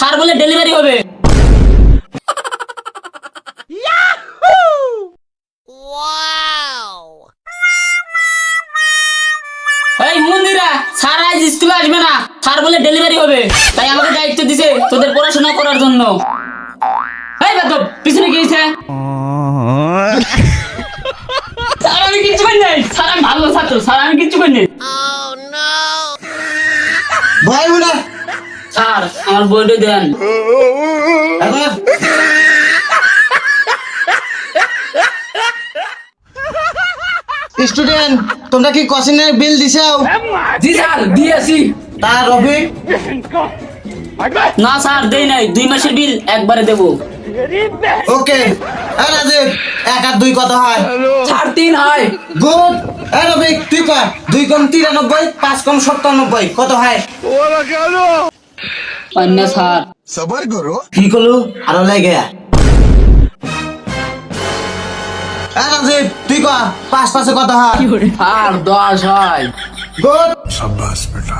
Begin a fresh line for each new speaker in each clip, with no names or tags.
Sir বলে delivery হবে। এই মন্দিরা স্যার আজ স্কুলে আসবে না। স্যার বলে ডেলিভারি হবে। তাই আমাকে দায়িত্ব দিছে তোদের পড়াশোনা করার জন্য। এই বাদব পিছনে গিয়েছে স্যার আমি কিচ্ছু করি নাই। স্যার আমি ভালো ছাত্র। স্যার আমি কিচ্ছু করি নাই।
ভয় বুড়া
স্যার আমার বইটা দেন।
স্টুডেন্ট তোমরা কি বিল দিছাও?
জি স্যার দিয়েছি।
তার রফিক?
না স্যার দেই নাই। দুই মাসের বিল একবারে দেবো।
ওকে আর রাজীব এক আর দুই কত হয়?
স্যার তিন হয়।
গুড। এ রফিক তুই কর। দুই কম তিরানব্বই পাঁচ কম সত্তানব্বই কত হয়? অন্য তুই কর পাঁচ পাশে কথা হয়।
আর দশ হয়।
গুড। সাব্বাস বেটা।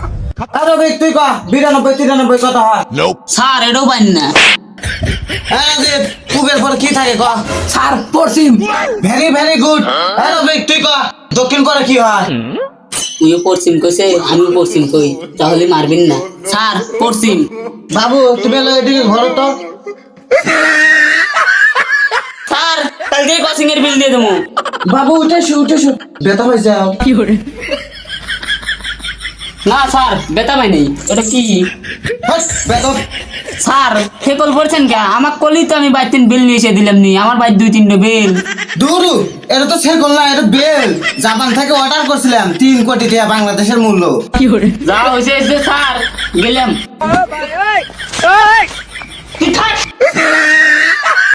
তুই কর বিরানব্বই তিরানব্বই কথা হয়।
স্যার এটাও পাইন না।
কুবের পর কি থাকে কহ
স্যার পশ্চিম
ভেরি ভেরি গুড আরে ভাই তুই কর দক্ষিণ করে কি হয়? Hmm?
তুইও পশ্চিম কইছে আমিও পশ্চিম কই? তাহলে মারবেন না। স্যার পড়ছিম
বাবু তুমি এলো এদিকে ঘর তো।
স্যার কালকে কোচিং এর বিল দিয়ে দেবো।
বাবু উঠে উঠেছো বেতা হয়ে যাও
না স্যার বেতা পাই নেই। ওটা কি? স্যার ফেকল পড়ছেন কে? আমার কলি তো আমি বাইর তিন বিল নিয়ে এসে দিলাম নি। আমার বাইর দুই তিনটে বিল
দুরু এটা তো ফেকল করলাম এটা বেল জাপান থেকে অর্ডার করছিলাম তিন কোটি টাকা বাংলাদেশের মূল্য।
যা হয়েছে স্যার গেলাম।